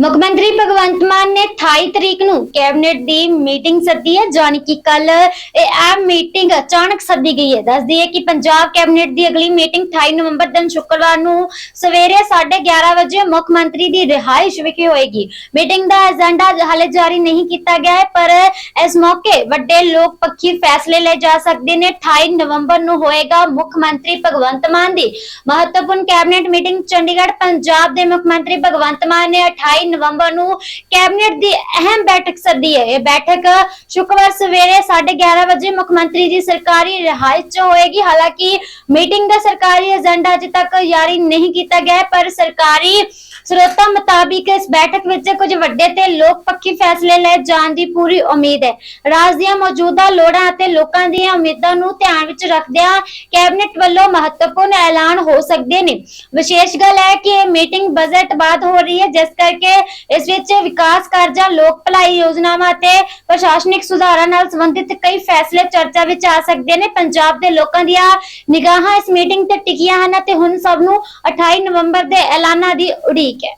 ਮੁੱਖ ਮੰਤਰੀ ਭਗਵੰਤ ਮਾਨ ਨੇ 28 ਤਰੀਕ ਨੂੰ ਕੈਬਨਿਟ ਦੀ ਮੀਟਿੰਗ ਸੱਦੀ ਹੈ, ਜਾਣੀ ਕਿ ਕੱਲ ਇਹ ਐਮ ਮੀਟਿੰਗ ਅਚਾਨਕ ਸੱਦੀ ਗਈ ਹੈ। ਦੱਸਦੀ ਹੈ ਕਿ ਪੰਜਾਬ ਕੈਬਨਿਟ ਦੀ ਅਗਲੀ ਮੀਟਿੰਗ 28 ਨਵੰਬਰ ਦਿਨ ਸ਼ੁੱਕਰਵਾਰ ਨੂੰ ਸਵੇਰੇ 11:30 ਵਜੇ ਮੁੱਖ ਮੰਤਰੀ ਦੀ ਰਿਹਾਇਸ਼ ਵਿਖੇ ਹੋਏਗੀ। ਮੀਟਿੰਗ ਦਾ ਏਜੰਡਾ ਹਾਲੇ ਜਾਰੀ ਨਹੀਂ ਕੀਤਾ ਗਿਆ ਹੈ, ਪਰ ਇਸ ਮੌਕੇ ਵੱਡੇ ਲੋਕ ਪੱਖੀ ਫੈਸਲੇ ਲਏ ਜਾ ਸਕਦੇ ਨੇ। 28 ਨਵੰਬਰ ਨੂੰ ਹੋਏਗਾ ਮੁੱਖ ਮੰਤਰੀ ਭਗਵੰਤ ਮਾਨ ਦੀ ਮਹੱਤਵਪੂਰਨ ਕੈਬਨਿਟ ਮੀਟਿੰਗ। ਚੰਡੀਗੜ੍ਹ, ਪੰਜਾਬ ਦੇ ਮੁੱਖ ਮੰਤਰੀ ਭਗਵੰਤ ਮਾਨ ਨੇ 28 ਨਵੰਬਰ ਨੂੰ ਕੈਬਨਿਟ ਦੀ ਅਹਿਮ ਬੈਠਕ ਸੱਦੀ ਹੈ। ਇਹ ਬੈਠਕ ਸ਼ੁੱਕਰਵਾਰ ਸਵੇਰੇ 11:30 ਵਜੇ ਮੁੱਖ ਮੰਤਰੀ ਦੀ ਸਰਕਾਰੀ ਰਿਹਾਇਸ਼ 'ਚ ਹੋਏਗੀ। ਹਾਲਾਂਕਿ ਮੀਟਿੰਗ ਦਾ ਸਰਕਾਰੀ ਏਜੰਡਾ ਅਜੇ ਤੱਕ ਜਾਰੀ ਨਹੀਂ ਕੀਤਾ ਗਿਆ ਪਰ ਸਰਕਾਰੀ ਸਰੋਤਾਂ ਮੁਤਾਬਿਕ ਇਸ ਬੈਠਕ ਵਿੱਚ ਕੁਝ ਵੱਡੇ ਤੇ ਲੋਕ ਪੱਖੀ ਫੈਸਲੇ ਲਏ ਜਾਣ ਦੀ ਪੂਰੀ ਉਮੀਦ ਹੈ। ਰਾਜ ਦੀਆਂ ਮੌਜੂਦਾ ਲੋੜਾਂ ਅਤੇ ਲੋਕਾਂ ਦੀਆਂ ਉਮੀਦਾਂ ਨੂੰ ਧਿਆਨ ਵਿੱਚ ਰੱਖਦਿਆਂ ਕੈਬਨਿਟ ਵੱਲੋਂ ਮਹੱਤਵਪੂਰਨ ਐਲਾਨ ਹੋ ਸਕਦੇ ਨੇ। ਵਿਸ਼ੇਸ਼ ਗੱਲ ਹੈ ਕਿ ਇਹ ਮੀਟਿੰਗ ਬਜਟ ਬਾਅਦ ਹੋ ਰਹੀ ਹੈ, ਜਿਸ ਕਰਕੇ ਇਸ ਵਿੱਚ ਵਿਕਾਸ ਕਾਰਜਾਂ, ਲੋਕ ਭਲਾਈ ਯੋਜਨਾਵਾਂ ਅਤੇ ਪ੍ਰਸ਼ਾਸਨਿਕ ਸੁਧਾਰਾਂ ਨਾਲ ਸੰਬੰਧਿਤ ਕਈ ਫੈਸਲੇ ਚਰਚਾ ਵਿੱਚ ਆ ਸਕਦੇ ਨੇ। ਪੰਜਾਬ ਦੇ ਲੋਕਾਂ ਦੀਆਂ ਨਿਗਾਹਾਂ ਇਸ ਮੀਟਿੰਗ ਤੇ ਟਿਕੀਆਂ ਹਨ ਅਤੇ ਹੁਣ ਸਭ ਨੂੰ 28 ਨਵੰਬਰ ਦੇ ਐਲਾਨਾਂ ਦੀ ਉਡੀਕ